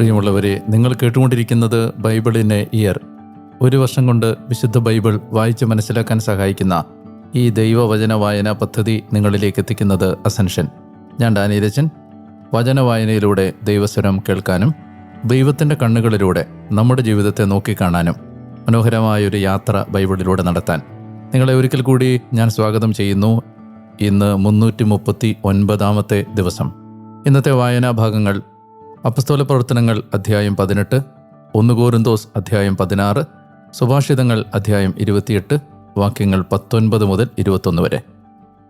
പ്രിയമുള്ളവരെ നിങ്ങൾ കേട്ടുകൊണ്ടിരിക്കുന്നത് ബൈബിളിനെ ഇയർ. ഒരു വർഷം കൊണ്ട് വിശുദ്ധ ബൈബിൾ വായിച്ച് മനസ്സിലാക്കാൻ സഹായിക്കുന്ന ഈ ദൈവവചന വായന പദ്ധതി നിങ്ങളിലേക്ക് എത്തിക്കുന്നത് അസൻഷൻ ഞാൻ ഡാനിരച്ചൻ വചന വായനയിലൂടെ ദൈവസ്വരം കേൾക്കാനും ദൈവത്തിന്റെ കണ്ണുകളിലൂടെ നമ്മുടെ ജീവിതത്തെ നോക്കിക്കാണാനും മനോഹരമായൊരു യാത്ര ബൈബിളിലൂടെ നടത്താൻ. നിങ്ങളെ ഒരിക്കൽ കൂടി ഞാൻ സ്വാഗതം ചെയ്യുന്നു. ഇന്ന് മുന്നൂറ്റി മുപ്പത്തി ഒൻപതാമത്തെ ദിവസം. ഇന്നത്തെ വായനാ ഭാഗങ്ങൾ അപ്പസ്തോല പ്രവർത്തനങ്ങൾ അധ്യായം പതിനെട്ട് ഒന്ന് കോരുന്തോസ് അധ്യായം പതിനാറ് സുഭാഷിതങ്ങൾ അധ്യായം ഇരുപത്തിയെട്ട് വാക്യങ്ങൾ പത്തൊൻപത് മുതൽ ഇരുപത്തൊന്ന് വരെ.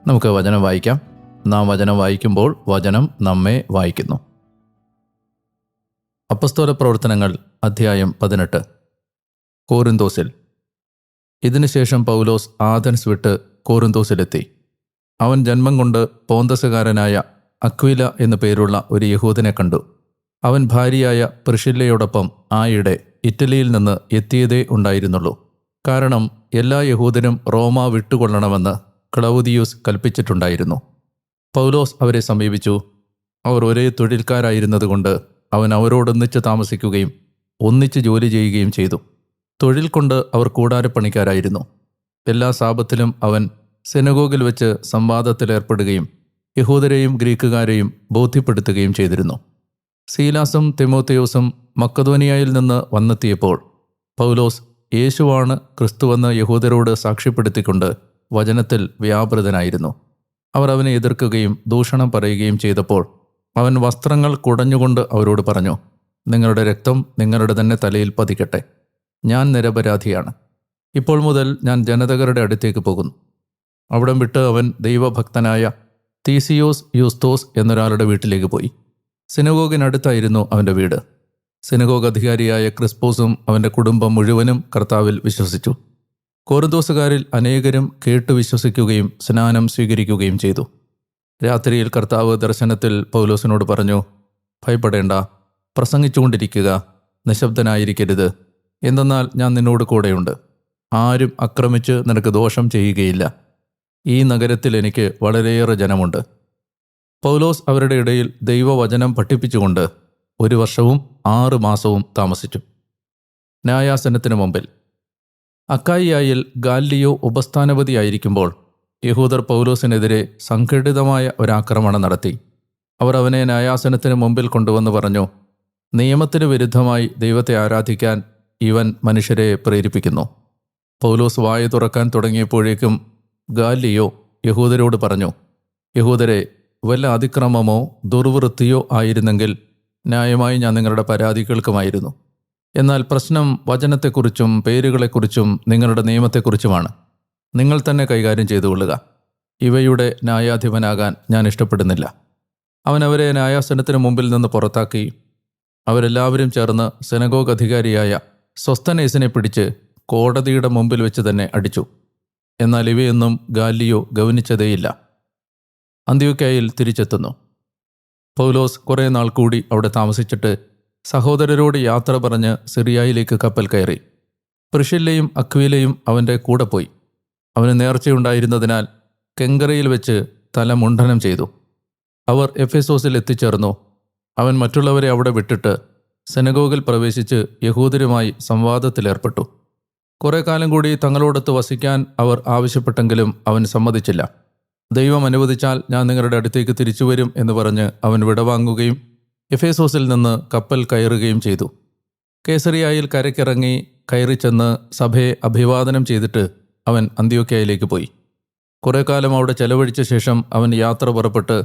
നമുക്ക് വചനം വായിക്കാം. നാം വചനം വായിക്കുമ്പോൾ വചനം നമ്മെ വായിക്കുന്നു. അപ്പസ്തോല പ്രവർത്തനങ്ങൾ അധ്യായം പതിനെട്ട് കോരുന്തോസിൽ. ഇതിനുശേഷം പൗലോസ് ആഥൻസ് വിട്ട് കോരുന്തോസിലെത്തി. അവൻ ജന്മം കൊണ്ട് പോന്തസുകാരനായ അക്വില എന്നു പേരുള്ള ഒരു യഹൂദനെ കണ്ടു. അവൻ ഭാര്യയായ പ്രിഷില്ലയോടൊപ്പം ആയിടെ ഇറ്റലിയിൽ നിന്ന് എത്തിയതേ ഉണ്ടായിരുന്നുള്ളൂ. കാരണം എല്ലാ യഹൂദനും റോമ വിട്ടുകൊള്ളണമെന്ന് ക്ലൗദിയൂസ് കൽപ്പിച്ചിട്ടുണ്ടായിരുന്നു. പൗലോസ് അവരെ സമീപിച്ചു. അവർ ഒരേ തൊഴിൽക്കാരായിരുന്നതുകൊണ്ട് അവൻ അവരോടൊന്നിച്ച് താമസിക്കുകയും ഒന്നിച്ച് ജോലി ചെയ്യുകയും ചെയ്തു. തൊഴിൽ കൊണ്ട് അവർ കൂടാരപ്പണിക്കാരായിരുന്നു. എല്ലാ സാപത്തിലും അവൻ സെനഗോഗിൽ വെച്ച് സംവാദത്തിലേർപ്പെടുകയും യഹൂദരെയും ഗ്രീക്കുകാരെയും ബോധ്യപ്പെടുത്തുകയും ചെയ്തിരുന്നു. സീലാസും തിമോത്തിയോസും മക്കധോനിയയിൽ നിന്ന് വന്നെത്തിയപ്പോൾ പൗലോസ് യേശുവാണ് ക്രിസ്തുവെന്ന് യഹൂദരോട് സാക്ഷ്യപ്പെടുത്തിക്കൊണ്ട് വചനത്തിൽ വ്യാപൃതനായിരുന്നു. അവർ അവനെ എതിർക്കുകയും ദൂഷണം പറയുകയും ചെയ്തപ്പോൾ അവൻ വസ്ത്രങ്ങൾ കുടഞ്ഞുകൊണ്ട് അവരോട് പറഞ്ഞു നിങ്ങളുടെ രക്തം നിങ്ങളുടെ തന്നെ തലയിൽ പതിക്കട്ടെ. ഞാൻ നിരപരാധിയാണ്. ഇപ്പോൾ മുതൽ ഞാൻ ജനതകരുടെ അടുത്തേക്ക് പോകുന്നു. അവിടം വിട്ട് അവൻ ദൈവഭക്തനായ തീസിയോസ് യൂസ്തോസ് എന്നൊരാളുടെ വീട്ടിലേക്ക് പോയി. സിനഗോഗിനടുത്തായിരുന്നു അവന്റെ വീട്. സിനഗോഗ് അധികാരിയായ ക്രിസ്പോസും അവന്റെ കുടുംബം മുഴുവനും കർത്താവിൽ വിശ്വസിച്ചു. കോറുദോസുകാരിൽ അനേകരും കേട്ടു വിശ്വസിക്കുകയും സ്നാനം സ്വീകരിക്കുകയും ചെയ്തു. രാത്രിയിൽ കർത്താവ് ദർശനത്തിൽ പൗലോസിനോട് പറഞ്ഞു ഭയപ്പെടേണ്ട പ്രസംഗിച്ചുകൊണ്ടിരിക്കുക നിശബ്ദനായിരിക്കരുത്. എന്തെന്നാൽ ഞാൻ നിന്നോട് കൂടെയുണ്ട്. ആരും ആക്രമിച്ച് നിനക്ക് ദോഷം ചെയ്യുകയില്ല. ഈ നഗരത്തിൽ എനിക്ക് വളരെയേറെ ജനമുണ്ട്. പൗലോസ് അവരുടെ ഇടയിൽ ദൈവവചനം പഠിപ്പിച്ചുകൊണ്ട് ഒരു വർഷവും ആറ് മാസവും താമസിച്ചു. ന്യായാസനത്തിനു മുമ്പിൽ. അക്കായിയായിൽ ഗാല്ലിയോ ഉപസ്ഥാനപതിയായിരിക്കുമ്പോൾ യഹൂദർ പൗലോസിനെതിരെ സംഘടിതമായ ഒരാക്രമണം നടത്തി. അവർ അവനെ ന്യായാസനത്തിന് മുമ്പിൽ കൊണ്ടുവന്ന് പറഞ്ഞു നിയമത്തിന് വിരുദ്ധമായി ദൈവത്തെ ആരാധിക്കാൻ ഇവൻ മനുഷ്യരെ പ്രേരിപ്പിക്കുന്നു. പൗലോസ് വായ തുറക്കാൻ തുടങ്ങിയപ്പോഴേക്കും ഗാല്ലിയോ യഹൂദരോട് പറഞ്ഞു യഹൂദരെ വല്ല അതിക്രമമോ ദുർവൃത്തിയോ ആയിരുന്നെങ്കിൽ ന്യായമായി ഞാൻ നിങ്ങളുടെ പരാതി കേൾക്കുമായിരുന്നു എന്നാൽ പ്രശ്നം വചനത്തെക്കുറിച്ചും പേരുകളെക്കുറിച്ചും നിങ്ങളുടെ നിയമത്തെക്കുറിച്ചുമാണ്. നിങ്ങൾ തന്നെ കൈകാര്യം ചെയ്തുകൊള്ളുക. ഇവയുടെ ന്യായാധിപനാകാൻ ഞാൻ ഇഷ്ടപ്പെടുന്നില്ല. അവൻ അവരെ ന്യായാസനത്തിന് മുമ്പിൽ നിന്ന് പുറത്താക്കി അവരെല്ലാവരും ചേർന്ന് സെനഗോഗ് അധികാരിയായ സ്വസ്തനേസിനെ പിടിച്ച് കോടതിയുടെ മുമ്പിൽ വെച്ച് തന്നെ അടിച്ചു. എന്നാൽ ഇവയൊന്നും ഗാലിയോ ഗവനിച്ചതേയില്ല അന്ത്യോക്കയിൽ തിരിച്ചെത്തുന്നു. പൗലോസ് കുറേ നാൾ കൂടി അവിടെ താമസിച്ചിട്ട് സഹോദരരോട് യാത്ര പറഞ്ഞ് സിറിയായിലേക്ക് കപ്പൽ കയറി. പ്രിഷില്ലയും അക്വീലയും അവന്റെ കൂടെ പോയി. അവന് നേർച്ചയുണ്ടായിരുന്നതിനാൽ കെങ്കറയിൽ വെച്ച് തല മുണ്ഡനം ചെയ്തു. അവർ എഫെസോസിൽ എത്തിച്ചേർന്നു. അവൻ മറ്റുള്ളവരെ അവിടെ വിട്ടിട്ട് സെനഗോഗിൽ പ്രവേശിച്ച് യഹൂദരുമായി സംവാദത്തിലേർപ്പെട്ടു. കുറെ കാലം കൂടി തങ്ങളോടൊത്ത് വസിക്കാൻ അവർ ആവശ്യപ്പെട്ടെങ്കിലും അവൻ സമ്മതിച്ചില്ല. ദൈവം അനുവദിച്ചാൽ ഞാൻ നിങ്ങളുടെ അടുത്തേക്ക് തിരിച്ചു വരും എന്ന് പറഞ്ഞ് അവൻ വിടവാങ്ങുകയും എഫേസോസിൽ നിന്ന് കപ്പൽ കയറുകയും ചെയ്തു. കേസറിയായിൽ കരക്കിറങ്ങി കയറി ചെന്ന് സഭയെ അഭിവാദനം ചെയ്തിട്ട് അവൻ അന്ത്യോക്കയിലേക്ക് പോയി. കുറേ കാലം അവിടെ ചെലവഴിച്ച ശേഷം അവൻ യാത്ര പുറപ്പെട്ട്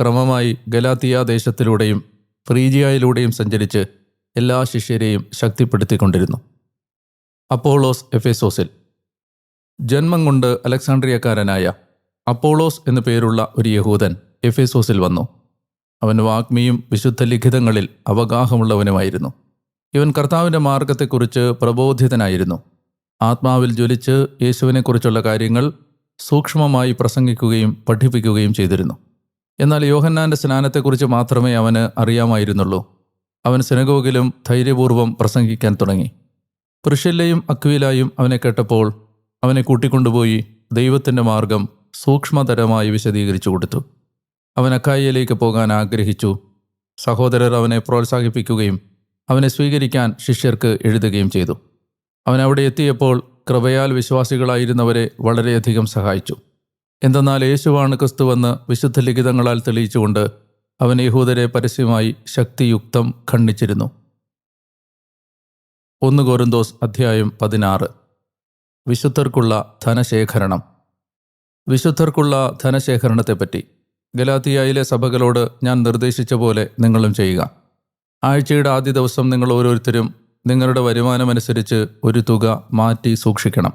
ക്രമമായി ഗലാത്തിയ ദേശത്തിലൂടെയും ഫ്രീജിയയിലൂടെയും സഞ്ചരിച്ച് എല്ലാ ശിഷ്യരെയും ശക്തിപ്പെടുത്തിക്കൊണ്ടിരുന്നു. അപ്പോളോസ് എഫേസോസിൽ. ജന്മം കൊണ്ട് അലക്സാണ്ട്രിയക്കാരനായ അപ്പോളോസ് എന്നു പേരുള്ള ഒരു യഹൂദൻ എഫേസോസിൽ വന്നു. അവൻ വാഗ്മിയും വിശുദ്ധ ലിഖിതങ്ങളിൽ അവഗാഹമുള്ളവനുമായിരുന്നു. ഇവൻ കർത്താവിന്റെ മാർഗത്തെക്കുറിച്ച് പ്രബോധിതനായിരുന്നു. ആത്മാവിൽ ജ്വലിച്ച് യേശുവിനെക്കുറിച്ചുള്ള കാര്യങ്ങൾ സൂക്ഷ്മമായി പ്രസംഗിക്കുകയും പഠിപ്പിക്കുകയും ചെയ്തിരുന്നു. എന്നാൽ യോഹന്നാന്റെ സ്നാനത്തെക്കുറിച്ച് മാത്രമേ അവന് അറിയാമായിരുന്നുള്ളൂ. അവൻ സിനഗോഗിലും ധൈര്യപൂർവം പ്രസംഗിക്കാൻ തുടങ്ങി. പുരുഷല്ലയും അക്വിലായും അവനെ കേട്ടപ്പോൾ അവനെ കൂട്ടിക്കൊണ്ടുപോയി ദൈവത്തിന്റെ മാർഗം സൂക്ഷ്മതരമായി വിശദീകരിച്ചു കൊടുത്തു. അവൻ അക്കായിയിലേക്ക് പോകാൻ ആഗ്രഹിച്ചു. സഹോദരർ അവനെ പ്രോത്സാഹിപ്പിക്കുകയും അവനെ സ്വീകരിക്കാൻ ശിഷ്യർക്ക് എഴുതുകയും ചെയ്തു. അവൻ അവിടെ എത്തിയപ്പോൾ കൃപയാൽ വിശ്വാസികളായിരുന്നവരെ വളരെയധികം സഹായിച്ചു. എന്തെന്നാൽ യേശുവാണ് ക്രിസ്തുവെന്ന് വിശുദ്ധ ലിഖിതങ്ങളാൽ തെളിയിച്ചുകൊണ്ട് അവൻ യഹൂദരെ പരസ്യമായി ശക്തിയുക്തം ഖണ്ഡിച്ചിരുന്നു. ഒന്ന് കോരുന്തോസ് അധ്യായം പതിനാറ്. വിശുദ്ധർക്കുള്ള ധനശേഖരണം. വിശുദ്ധർക്കുള്ള ധനശേഖരണത്തെപ്പറ്റി ഗലാത്തിയായിലെ സഭകളോട് ഞാൻ നിർദ്ദേശിച്ച പോലെ നിങ്ങളും ചെയ്യുക. ആഴ്ചയുടെ ആദ്യ ദിവസം നിങ്ങൾ ഓരോരുത്തരും നിങ്ങളുടെ വരുമാനമനുസരിച്ച് ഒരു തുക മാറ്റി സൂക്ഷിക്കണം.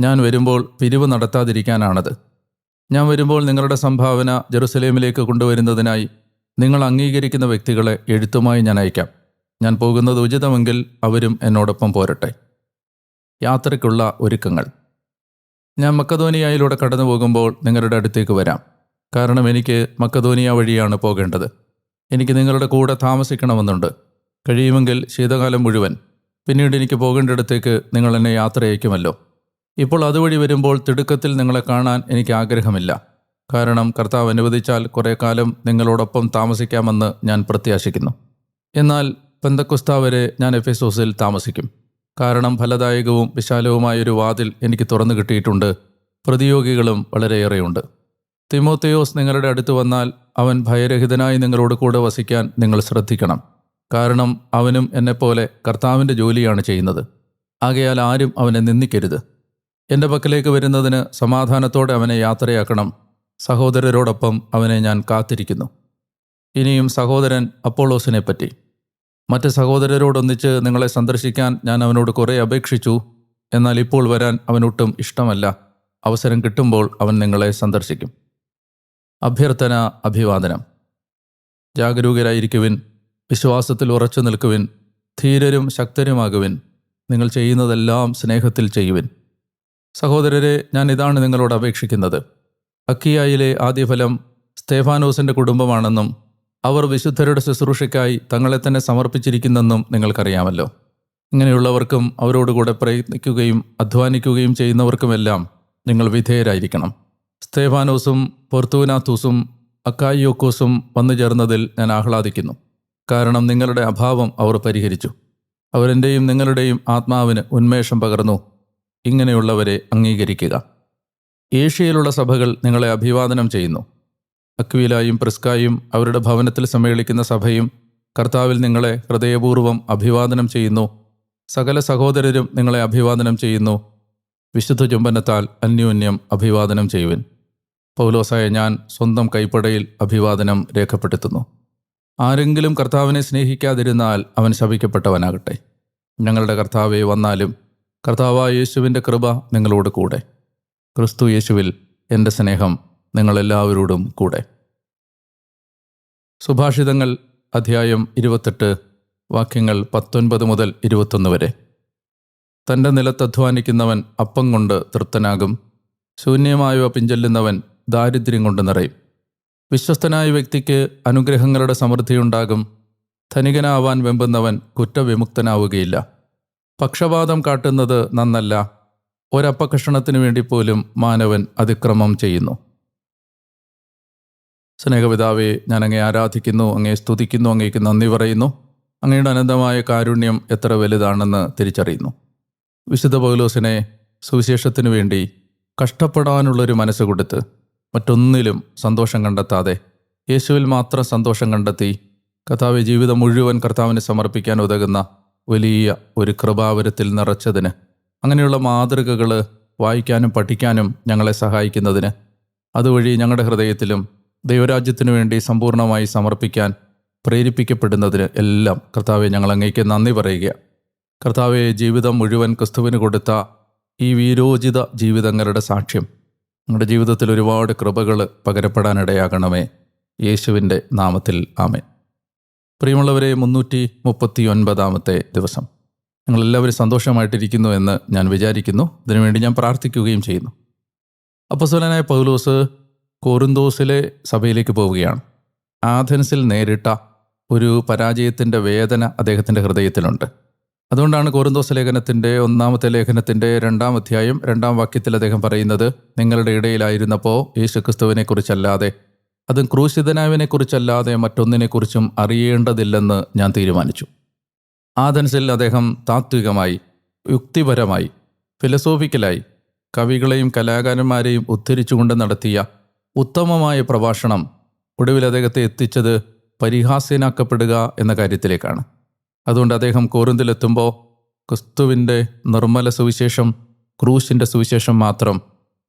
ഞാൻ വരുമ്പോൾ പിരിവ് നടത്താതിരിക്കാനാണത്. ഞാൻ വരുമ്പോൾ നിങ്ങളുടെ സംഭാവന ജെറുസലേമിലേക്ക് കൊണ്ടുവരുന്നതിനായി നിങ്ങൾ അംഗീകരിക്കുന്ന വ്യക്തികളെ എഴുത്തുമായി ഞാൻ അയക്കാം. ഞാൻ പോകുന്നത് ഉചിതമെങ്കിൽ അവരും എന്നോടൊപ്പം പോരട്ടെ. യാത്രയ്ക്കുള്ള ഒരുക്കങ്ങൾ. ഞാൻ മക്കധോനിയയിലൂടെ കടന്നു പോകുമ്പോൾ നിങ്ങളുടെ അടുത്തേക്ക് വരാം. കാരണം എനിക്ക് മക്കധോനിയ വഴിയാണ് പോകേണ്ടത്. എനിക്ക് നിങ്ങളുടെ കൂടെ താമസിക്കണമെന്നുണ്ട്. കഴിയുമെങ്കിൽ ശീതകാലം മുഴുവൻ. പിന്നീട് എനിക്ക് പോകേണ്ടിടത്തേക്ക് നിങ്ങൾ എന്നെ യാത്ര അയക്കുമല്ലോ ഇപ്പോൾ അതുവഴി വരുമ്പോൾ തിടുക്കത്തിൽ നിങ്ങളെ കാണാൻ എനിക്ക് ആഗ്രഹമില്ല. കാരണം കർത്താവ് അനുവദിച്ചാൽ കുറേ കാലം നിങ്ങളോടൊപ്പം താമസിക്കാമെന്ന് ഞാൻ പ്രത്യാശിക്കുന്നു. എന്നാൽ പെന്തക്കുസ്ത വരെ ഞാൻ എഫെസോസിൽ താമസിക്കും. കാരണം ഫലദായകവും വിശാലവുമായൊരു വാതിൽ എനിക്ക് തുറന്നു കിട്ടിയിട്ടുണ്ട്. പ്രതിയോഗികളും വളരെയേറെയുണ്ട്. തിമോത്തയോസ് നിങ്ങളുടെ അടുത്ത് വന്നാൽ അവൻ ഭയരഹിതനായി നിങ്ങളോട് കൂടെ വസിക്കാൻ നിങ്ങൾ ശ്രദ്ധിക്കണം. കാരണം അവനും എന്നെപ്പോലെ കർത്താവിന്റെ ജോലിയാണ് ചെയ്യുന്നത്. ആകയാൽ ആരും അവനെ നിന്ദിക്കരുത്. എന്റെ പക്കലേക്ക് വരുന്നതിന് സമാധാനത്തോടെ അവനെ യാത്രയാക്കണം. സഹോദരരോടൊപ്പം അവനെ ഞാൻ കാത്തിരിക്കുന്നു. ഇനിയും സഹോദരൻ അപ്പോളോസിനെ പറ്റി മറ്റ് സഹോദരരോടൊന്നിച്ച് നിങ്ങളെ സന്ദർശിക്കാൻ ഞാൻ അവനോട് കുറേ അപേക്ഷിച്ചു. എന്നാൽ ഇപ്പോൾ വരാൻ അവനൊട്ടും ഇഷ്ടമല്ല. അവസരം കിട്ടുമ്പോൾ അവൻ നിങ്ങളെ സന്ദർശിക്കും. അഭ്യർത്ഥന അഭിവാദനം. ജാഗരൂകരായിരിക്കുവിൻ. വിശ്വാസത്തിൽ ഉറച്ചു നിൽക്കുവിൻ. ധീരരും ശക്തരുമാകുവിൻ. നിങ്ങൾ ചെയ്യുന്നതെല്ലാം സ്നേഹത്തിൽ ചെയ്യുവിൻ. സഹോദരരെ ഞാൻ ഇതാണ് നിങ്ങളോട് അപേക്ഷിക്കുന്നത്. അക്കിയായിലെ ആദ്യഫലം സ്തേഫാനോസിന്റെ കുടുംബമാണെന്നും അവർ വിശുദ്ധരുടെ ശുശ്രൂഷയ്ക്കായി തങ്ങളെ തന്നെ സമർപ്പിച്ചിരിക്കുന്നെന്നും നിങ്ങൾക്കറിയാമല്ലോ. ഇങ്ങനെയുള്ളവർക്കും അവരോടുകൂടെ പ്രയത്നിക്കുകയും അധ്വാനിക്കുകയും ചെയ്യുന്നവർക്കുമെല്ലാം നിങ്ങൾ വിധേയരായിരിക്കണം. സ്തേഫാനോസും പൊർത്തൂനാത്തൂസും അക്കായിയോക്കോസും വന്നു ചേർന്നതിൽ ഞാൻ ആഹ്ലാദിക്കുന്നു. കാരണം നിങ്ങളുടെ അഭാവം അവർ പരിഹരിച്ചു. അവരെന്റെയും നിങ്ങളുടെയും ആത്മാവിന് ഉന്മേഷം പകർന്നു. ഇങ്ങനെയുള്ളവരെ അംഗീകരിക്കുക. ഏഷ്യയിലുള്ള സഭകൾ നിങ്ങളെ അഭിവാദനം ചെയ്യുന്നു. അക്വീലായും പ്രിസ്കായും അവരുടെ ഭവനത്തിൽ സമ്മേളിക്കുന്ന സഭയും കർത്താവിൽ നിങ്ങളെ ഹൃദയപൂർവം അഭിവാദനം ചെയ്യുന്നു. സകല സഹോദരരും നിങ്ങളെ അഭിവാദനം ചെയ്യുന്നു. വിശുദ്ധ ചുംബനത്താൽ അന്യോന്യം അഭിവാദനം ചെയ്യുവിൻ. പൗലോസായ ഞാൻ സ്വന്തം കൈപ്പടയിൽ അഭിവാദനം രേഖപ്പെടുത്തുന്നു. ആരെങ്കിലും കർത്താവിനെ സ്നേഹിക്കാതിരുന്നാൽ അവൻ ശപിക്കപ്പെട്ടവനാകട്ടെ. ഞങ്ങളുടെ കർത്താവെ വന്നാലും കർത്താവായ യേശുവിന്റെ കൃപ നിങ്ങളോട് കൂടെ. ക്രിസ്തു യേശുവിൽ എന്റെ സ്നേഹം നിങ്ങളെല്ലാവരോടും കൂടെ. സുഭാഷിതങ്ങൾ അധ്യായം ഇരുപത്തെട്ട് വാക്യങ്ങൾ പത്തൊൻപത് മുതൽ ഇരുപത്തൊന്ന് വരെ. തന്റെ നിലത്തധ്വാനിക്കുന്നവൻ അപ്പം കൊണ്ട് തൃപ്തനാകും ശൂന്യമായവ പിഞ്ചൊല്ലുന്നവൻ ദാരിദ്ര്യം കൊണ്ട് നിറയും. വിശ്വസ്തനായ വ്യക്തിക്ക് അനുഗ്രഹങ്ങളുടെ സമൃദ്ധിയുണ്ടാകും ധനികനാവാൻ വെമ്പുന്നവൻ കുറ്റവിമുക്തനാവുകയില്ല. പക്ഷപാതം കാട്ടുന്നത് നന്നല്ല ഒരപ്പകഷണത്തിനു വേണ്ടി പോലും മാനവൻ അതിക്രമം ചെയ്യുന്നു. സ്നേഹപിതാവെ ഞാൻ അങ്ങേ ആരാധിക്കുന്നു അങ്ങേ സ്തുതിക്കുന്നു അങ്ങേക്ക് നന്ദി പറയുന്നു. അങ്ങയുടെ അനന്തമായ കാരുണ്യം എത്ര വലുതാണെന്ന് തിരിച്ചറിയുന്നു. വിശുദ്ധ പൗലോസിനെ സുവിശേഷത്തിനു വേണ്ടി കഷ്ടപ്പെടാനുള്ളൊരു മനസ്സ് കൊടുത്ത് മറ്റൊന്നിലും സന്തോഷം കണ്ടെത്താതെ യേശുവിൽ മാത്രം സന്തോഷം കണ്ടെത്തി കർത്താവ് ജീവിതം മുഴുവൻ കർത്താവിന് സമർപ്പിക്കാൻ ഉതകുന്ന വലിയ ഒരു കൃപാവരത്തിൽ നിറച്ചതിന് അങ്ങനെയുള്ള മാതൃകകൾ വായിക്കാനും പഠിക്കാനും ഞങ്ങളെ സഹായിക്കുന്നതിന് അതുവഴി ഞങ്ങളുടെ ഹൃദയത്തിലും ദൈവരാജ്യത്തിനു വേണ്ടി സമ്പൂർണമായി സമർപ്പിക്കാൻ പ്രേരിപ്പിക്കപ്പെടുന്നതിന് എല്ലാം കർത്താവെ ഞങ്ങൾ അങ്ങേക്ക് നന്ദി പറയുക കർത്താവെ ജീവിതം മുഴുവൻ ക്രിസ്തുവിന് കൊടുത്ത ഈ വീരോചിത ജീവിതങ്ങളുടെ സാക്ഷ്യം ഞങ്ങളുടെ ജീവിതത്തിൽ ഒരുപാട് കൃപകൾ പകരപ്പെടാനിടയാകണമേ. യേശുവിന്റെ നാമത്തിൽ ആമേ പ്രിയമുള്ളവരെ മുന്നൂറ്റി മുപ്പത്തി ഒൻപതാമത്തെ ദിവസം. നിങ്ങളെല്ലാവരും സന്തോഷമായിട്ടിരിക്കുന്നു എന്ന് ഞാൻ വിചാരിക്കുന്നു. ഇതിനുവേണ്ടി ഞാൻ പ്രാർത്ഥിക്കുകയും ചെയ്യുന്നു. അപ്പസ്വലനായ പൗലോസ് കോറിന്തോസിലെ സഭയിലേക്ക് പോവുകയാണ്. ആഥൻസിൽ നേരിട്ട ഒരു പരാജയത്തിന്റെ വേദന അദ്ദേഹത്തിന്റെ ഹൃദയത്തിലുണ്ട്. അതുകൊണ്ടാണ് കോറിന്തോസ് ലേഖനത്തിന്റെ ഒന്നാമത്തെ ലേഖനത്തിന്റെ രണ്ടാം അധ്യായം രണ്ടാം വാക്യത്തിൽ അദ്ദേഹം പറയുന്നത് നിങ്ങളുടെ ഇടയിലായിരുന്നപ്പോൾ യേശുക്രിസ്തുവിനെക്കുറിച്ചല്ലാതെ അതും ക്രൂശിതനാവിനെക്കുറിച്ചല്ലാതെ മറ്റൊന്നിനെക്കുറിച്ചും അറിയേണ്ടതില്ലെന്ന് ഞാൻ തീരുമാനിച്ചു. ആഥൻസിൽ അദ്ദേഹം താത്വികമായി യുക്തിപരമായി ഫിലസോഫിക്കലായി കവികളെയും കലാകാരന്മാരെയും ഉദ്ധരിച്ചുകൊണ്ട് നടത്തിയ ഉത്തമമായ പ്രഭാഷണം ഒടുവിൽ അദ്ദേഹത്തെ എത്തിച്ചത് പരിഹാസ്യനാക്കപ്പെടുക എന്ന കാര്യത്തിലേക്കാണ്. അതുകൊണ്ട് അദ്ദേഹം കോറിന്തിലെത്തുമ്പോൾ ക്രിസ്തുവിന്റെ നിർമ്മല സുവിശേഷം ക്രൂശിന്റെ സുവിശേഷം മാത്രം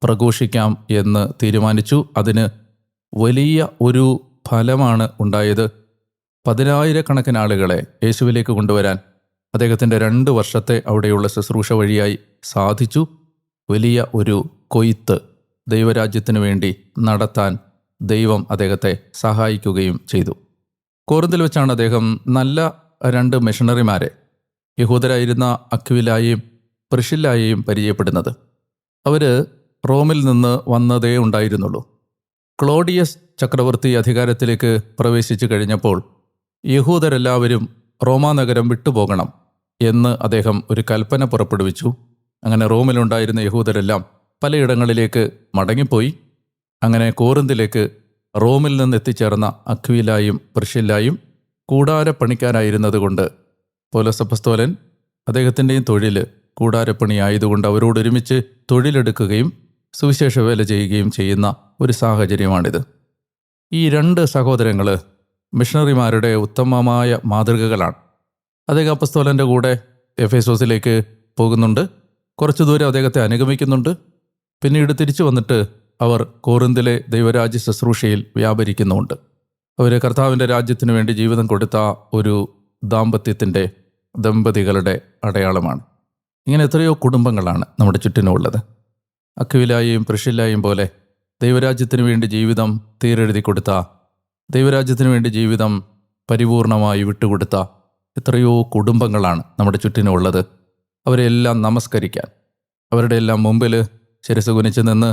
പ്രഘോഷിക്കാം എന്ന് തീരുമാനിച്ചു. അതിന് വലിയ ഒരു ഫലമാണ് ഉണ്ടായത്. പതിനായിരക്കണക്കിന് ആളുകളെ യേശുവിലേക്ക് കൊണ്ടുവരാൻ അദ്ദേഹത്തിന്റെ രണ്ട് വർഷത്തെ അവിടെയുള്ള ശുശ്രൂഷ വഴിയായി സാധിച്ചു. വലിയ ഒരു കൊയ്ത്ത് ദൈവരാജ്യത്തിനു വേണ്ടി നടത്താൻ ദൈവം അദ്ദേഹത്തെ സഹായിക്കുകയും ചെയ്തു. കോറിന്തിൽ വെച്ചാണ് അദ്ദേഹം നല്ല രണ്ട് മിഷണറിമാരെ യഹൂദരായിരുന്ന അക്വിലായെയും പ്രിഷില്ലായെയും പരിചയപ്പെടുന്നത്. അവർ റോമിൽ നിന്ന് വന്നതേ ഉണ്ടായിരുന്നുള്ളൂ. ക്ലോഡിയസ് ചക്രവർത്തി അധികാരത്തിലേക്ക് പ്രവേശിച്ചു കഴിഞ്ഞപ്പോൾ യഹൂദരെല്ലാവരും റോമാ നഗരം വിട്ടുപോകണം എന്ന് അദ്ദേഹം ഒരു കൽപ്പന പുറപ്പെടുവിച്ചു. അങ്ങനെ റോമിലുണ്ടായിരുന്ന യഹൂദരെല്ലാം പലയിടങ്ങളിലേക്ക് മടങ്ങിപ്പോയി. അങ്ങനെ കോറിന്തിലേക്ക് റോമിൽ നിന്ന് എത്തിച്ചേർന്ന അക്വിലായും പ്രിഷില്ലായും കൂടാരപ്പണിക്കാരായിരുന്നതുകൊണ്ട് പോലസഭസ്തോലൻ അദ്ദേഹത്തിന്റെയും തൊഴിൽ കൂടാരപ്പണി ആയതുകൊണ്ട് അവരോടൊരുമിച്ച് തൊഴിലെടുക്കുകയും സുവിശേഷ വേല ചെയ്യുകയും ചെയ്യുന്ന ഒരു സാഹചര്യമാണിത്. ഈ രണ്ട് സഹോദരങ്ങൾ മിഷണറിമാരുടെ ഉത്തമമായ മാതൃകകളാണ്. അദ്ദേഹം അപ്പസ്തോലന്റെ കൂടെ എഫ് എഫേസോസിലേക്ക് പോകുന്നുണ്ട്. കുറച്ചു ദൂരം അദ്ദേഹത്തെ അനുഗമിക്കുന്നുണ്ട്. പിന്നീട് തിരിച്ചു വന്നിട്ട് അവർ കോറിന്തിലെ ദൈവരാജ്യ ശുശ്രൂഷയിൽ വ്യാപരിക്കുന്നുമുണ്ട് അവർ കർത്താവിന്റെ രാജ്യത്തിനു വേണ്ടി ജീവിതം കൊടുത്ത ഒരു ദാമ്പത്യത്തിന്റെ ദമ്പതികളുടെ അടയാളമാണ്. ഇങ്ങനെ എത്രയോ കുടുംബങ്ങളാണ് നമ്മുടെ ചുറ്റിനുമുള്ളത് അക്വിലായും പ്രഷില്ലായും പോലെ ദൈവരാജ്യത്തിനു വേണ്ടി ജീവിതം തീരെഴുതി കൊടുത്ത ദൈവരാജ്യത്തിനു വേണ്ടി ജീവിതം പരിപൂർണമായി വിട്ടുകൊടുത്ത എത്രയോ കുടുംബങ്ങളാണ് നമ്മുടെ ചുറ്റിനുമുള്ളത് അവരെല്ലാം നമസ്കരിക്കാൻ അവരുടെ എല്ലാം മുമ്പിൽ ശിരസ് കുനിച്ച് നിന്ന്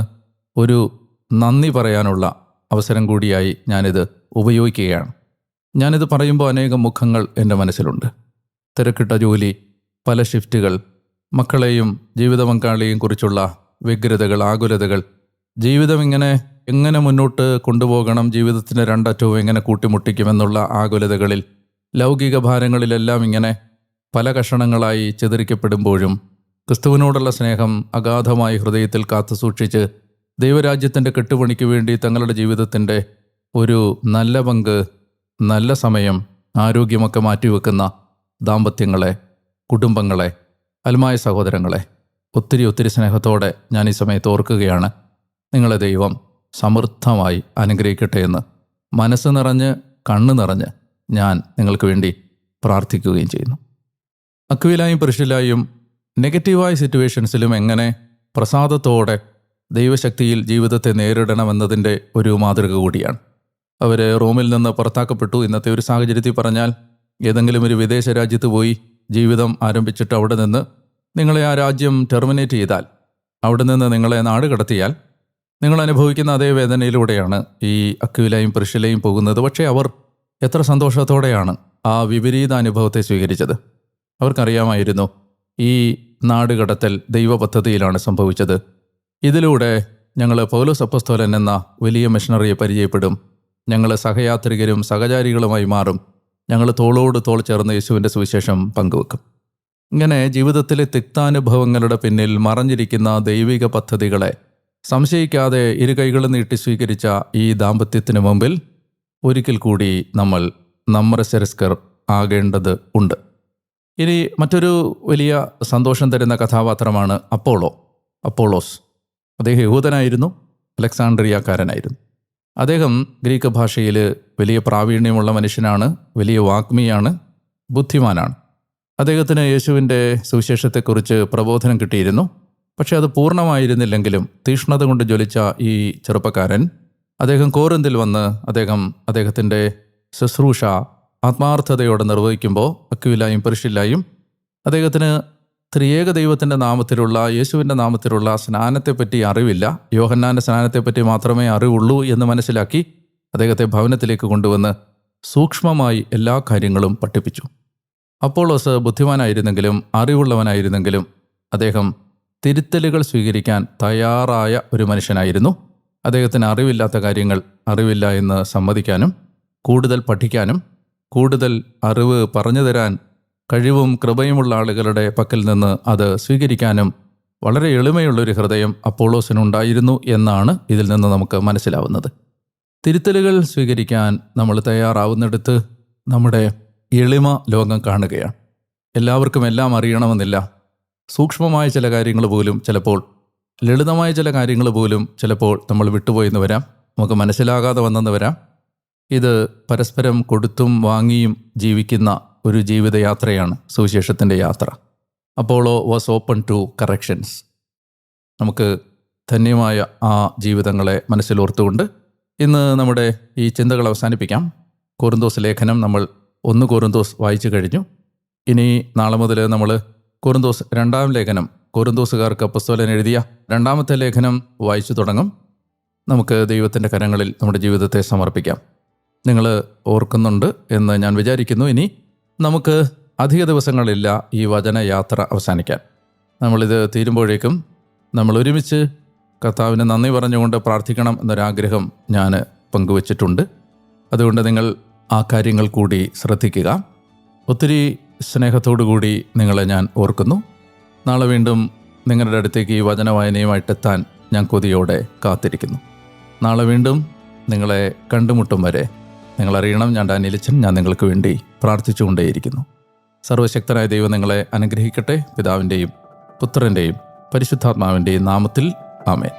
ഒരു നന്ദി പറയാനുള്ള അവസരം കൂടിയായി ഞാനിത് ഉപയോഗിക്കുകയാണ്. ഞാനിത് പറയുമ്പോൾ അനേകം മുഖങ്ങൾ എന്റെ മനസ്സിലുണ്ട്. തിരക്കിട്ട ജോലി പല ഷിഫ്റ്റുകൾ മക്കളെയും ജീവിത പങ്കാളിയെയും കുറിച്ചുള്ള വ്യഗ്രതകൾ ആകുലതകൾ ജീവിതം ഇങ്ങനെ എങ്ങനെ മുന്നോട്ട് കൊണ്ടുപോകണം ജീവിതത്തിന്റെ രണ്ടറ്റവും എങ്ങനെ കൂട്ടിമുട്ടിക്കുമെന്നുള്ള ആകുലതകളിൽ ലൗകിക ഭാരങ്ങളിലെല്ലാം ഇങ്ങനെ പല കഷണങ്ങളായി ചിതറിക്കപ്പെടുമ്പോഴും ക്രിസ്തുവിനോടുള്ള സ്നേഹം അഗാധമായി ഹൃദയത്തിൽ കാത്തുസൂക്ഷിച്ച് ദൈവരാജ്യത്തിന്റെ കെട്ടുപണിക്ക് വേണ്ടി തങ്ങളുടെ ജീവിതത്തിന്റെ ഒരു നല്ല പങ്ക് നല്ല സമയം ആരോഗ്യമൊക്കെ മാറ്റിവെക്കുന്ന ദാമ്പത്യങ്ങളെ കുടുംബങ്ങളെ അൽമായ സഹോദരങ്ങളെ ഒത്തിരി ഒത്തിരി സ്നേഹത്തോടെ ഞാൻ ഈ സമയത്ത് ഓർക്കുകയാണ്. നിങ്ങളെ ദൈവം സമൃദ്ധമായി അനുഗ്രഹിക്കട്ടെ എന്ന് മനസ്സ് നിറഞ്ഞ് കണ്ണ് നിറഞ്ഞ് ഞാൻ നിങ്ങൾക്ക് വേണ്ടി പ്രാർത്ഥിക്കുകയും ചെയ്യുന്നു. അക്വിലായും പുരുഷിലായും നെഗറ്റീവായ സിറ്റുവേഷൻസിലും എങ്ങനെ പ്രസാദത്തോടെ ദൈവശക്തിയിൽ ജീവിതത്തെ നേരിടണമെന്നതിന്റെ ഒരു മാതൃക കൂടിയാണ്. അവർ റോമിൽ നിന്ന് പുറത്താക്കപ്പെട്ടു. ഇന്നത്തെ ഒരു സാഹചര്യത്തിൽ പറഞ്ഞാൽ ഏതെങ്കിലും ഒരു വിദേശ രാജ്യത്ത് പോയി ജീവിതം ആരംഭിച്ചിട്ട് അവിടെ നിന്ന് നിങ്ങളെ ആ രാജ്യം ടെർമിനേറ്റ് ചെയ്താൽ അവിടെ നിന്ന് നിങ്ങളെ നാട് കടത്തിയാൽ നിങ്ങൾ അനുഭവിക്കുന്ന അതേ വേദനയിലൂടെയാണ് ഈ അക്വിലയും പ്രിഷിലയും പോകുന്നത്. പക്ഷേ അവർ എത്ര സന്തോഷത്തോടെയാണ് ആ വിപരീത അനുഭവത്തെ സ്വീകരിച്ചത്. അവർക്കറിയാമായിരുന്നു ഈ നാട് ദൈവപദ്ധതിയിലാണ് സംഭവിച്ചത്. ഇതിലൂടെ ഞങ്ങൾ പൗലോസ് അപ്പസ്തോലൻ എന്ന വലിയ മിഷണറിയെ പരിചയപ്പെടും. ഞങ്ങൾ സഹയാത്രികരും സഹചാരികളുമായി മാറും. ഞങ്ങൾ തോളോട് തോൾ ചേർന്ന് യേശുവിന്റെ സുവിശേഷം പങ്കുവെക്കും. ഇങ്ങനെ ജീവിതത്തിലെ തിക്താനുഭവങ്ങളുടെ പിന്നിൽ മറഞ്ഞിരിക്കുന്ന ദൈവിക പദ്ധതികളെ സംശയിക്കാതെ ഇരു കൈകളും നീട്ടി സ്വീകരിച്ച ഈ ദാമ്പത്യത്തിന് മുമ്പിൽ ഒരിക്കൽ കൂടി നമ്മൾ നമ്രശരസ്കർ ആകേണ്ടത് ഉണ്ട്. ഇനി മറ്റൊരു വലിയ സന്തോഷം തരുന്ന കഥാപാത്രമാണ് അപ്പോളോ അപ്പോളോസ്. അദ്ദേഹം യഹൂദനായിരുന്നു അലക്സാണ്ട്രിയക്കാരനായിരുന്നു. അദ്ദേഹം ഗ്രീക്ക് ഭാഷയിൽ വലിയ പ്രാവീണ്യമുള്ള മനുഷ്യനാണ് വലിയ വാഗ്മിയാണ് ബുദ്ധിമാനാണ്. അദ്ദേഹത്തിന് യേശുവിന്റെ സുവിശേഷത്തെക്കുറിച്ച് പ്രബോധനം കിട്ടിയിരുന്നു. പക്ഷേ അത് പൂർണമായിരുന്നില്ലെങ്കിലും തീഷ്ണത കൊണ്ട് ജ്വലിച്ച ഈ ചെറുപ്പക്കാരൻ അദ്ദേഹം കോറിന്തിൽ വന്ന് അദ്ദേഹം അദ്ദേഹത്തിന്റെ ശുശ്രൂഷ ആത്മാർത്ഥതയോടെ നിർവഹിക്കുമ്പോൾ അക്കുവിലായും പരിശില്ലായും അദ്ദേഹത്തിന് ത്രിയേക ദൈവത്തിന്റെ നാമത്തിലുള്ള യേശുവിന്റെ നാമത്തിലുള്ള സ്നാനത്തെപ്പറ്റി അറിവില്ല. യോഹന്നാന്റെ സ്നാനത്തെപ്പറ്റി മാത്രമേ അറിവുള്ളൂ എന്ന് മനസ്സിലാക്കി അദ്ദേഹത്തെ ഭവനത്തിലേക്ക് കൊണ്ടുവന്ന് സൂക്ഷ്മമായി എല്ലാ കാര്യങ്ങളും പഠിപ്പിച്ചു. അപ്പോളോസ് ബുദ്ധിമാനായിരുന്നെങ്കിലും അറിവുള്ളവനായിരുന്നെങ്കിലും അദ്ദേഹം തിരുത്തലുകൾ സ്വീകരിക്കാൻ തയ്യാറായ ഒരു മനുഷ്യനായിരുന്നു. അദ്ദേഹത്തിന് അറിവില്ലാത്ത കാര്യങ്ങൾ അറിവില്ല എന്ന് സമ്മതിക്കാനും കൂടുതൽ പഠിക്കാനും കൂടുതൽ അറിവ് പറഞ്ഞു തരാൻ കഴിവും കൃപയുമുള്ള ആളുകളുടെ പക്കൽ നിന്ന് അത് സ്വീകരിക്കാനും വളരെ എളിമയുള്ളൊരു ഹൃദയം അപ്പോളോസിനുണ്ടായിരുന്നു എന്നാണ് ഇതിൽ നിന്ന് നമുക്ക് മനസ്സിലാവുന്നത്. തിരുത്തലുകൾ സ്വീകരിക്കാൻ നമ്മൾ തയ്യാറാവുന്നിടത്ത് നമ്മുടെ എളിമ ലോകം കാണുകയാണ്. എല്ലാവർക്കും എല്ലാം അറിയണമെന്നില്ല. സൂക്ഷ്മമായ ചില കാര്യങ്ങൾ പോലും ചിലപ്പോൾ ലളിതമായ ചില കാര്യങ്ങൾ പോലും ചിലപ്പോൾ നമ്മൾ വിട്ടുപോയെന്ന് വരാം. നമുക്ക് മനസ്സിലാകാതെ വന്നെന്ന് വരാം. ഇത് പരസ്പരം കൊടുത്തും വാങ്ങിയും ജീവിക്കുന്ന ഒരു ജീവിതയാത്രയാണ് സുവിശേഷത്തിന്റെ യാത്ര. Apollo was open to corrections. നമുക്ക് ധന്യമായ ആ ജീവിതങ്ങളെ മനസ്സിലോർത്തുകൊണ്ട് ഇന്ന് നമ്മുടെ ഈ ചിന്തകൾ അവസാനിപ്പിക്കാം. കോറിന്തോസ് ലേഖനം നമ്മൾ ഒന്ന് കോറിന്തോസ് വായിച്ചു കഴിഞ്ഞു. ഇനി നാളെ മുതൽ നമ്മൾ കോറിന്തോസ് രണ്ടാം ലേഖനം കോറിന്തോസുകാർക്ക് അപ്പസ്തോലൻ എഴുതിയ രണ്ടാമത്തെ ലേഖനം വായിച്ചു തുടങ്ങും. നമുക്ക് ദൈവത്തിന്റെ കരങ്ങളിൽ നമ്മുടെ ജീവിതത്തെ സമർപ്പിക്കാം. നിങ്ങൾ ഓർക്കുന്നുണ്ട് എന്ന് ഞാൻ വിചാരിക്കുന്നു. ഇനി നമുക്ക് അധിക ദിവസങ്ങളില്ല ഈ വചനയാത്ര അവസാനിക്കാൻ. നമ്മളിത് തീരുമ്പോഴേക്കും നമ്മൾ ഒരുമിച്ച് കർത്താവിന് നന്ദി പറഞ്ഞുകൊണ്ട് പ്രാർത്ഥിക്കണം എന്നൊരാഗ്രഹം ഞാൻ പങ്കുവച്ചിട്ടുണ്ട്. അതുകൊണ്ട് നിങ്ങൾ ആ കാര്യങ്ങൾ കൂടി ശ്രദ്ധിക്കുക. ഒത്തിരി കൂടി നിങ്ങളെ ഞാൻ ഓർക്കുന്നു. നാളെ വീണ്ടും നിങ്ങളുടെ അടുത്തേക്ക് ഈ വചന വായനയുമായിട്ടെത്താൻ ഞാൻ കൊതിയോടെ കാത്തിരിക്കുന്നു. നാളെ വീണ്ടും നിങ്ങളെ കണ്ടുമുട്ടും വരെ നിങ്ങളറിയണം ഞാൻ ഡാനിയലിച്ചൻ ഞാൻ നിങ്ങൾക്ക് വേണ്ടി പ്രാർത്ഥിച്ചുകൊണ്ടേയിരിക്കുന്നു. സർവശക്തനായ ദൈവം നിങ്ങളെ അനുഗ്രഹിക്കട്ടെ. പിതാവിന്റെയും പുത്രന്റെയും പരിശുദ്ധാത്മാവിന്റെയും നാമത്തിൽ ആമേൻ.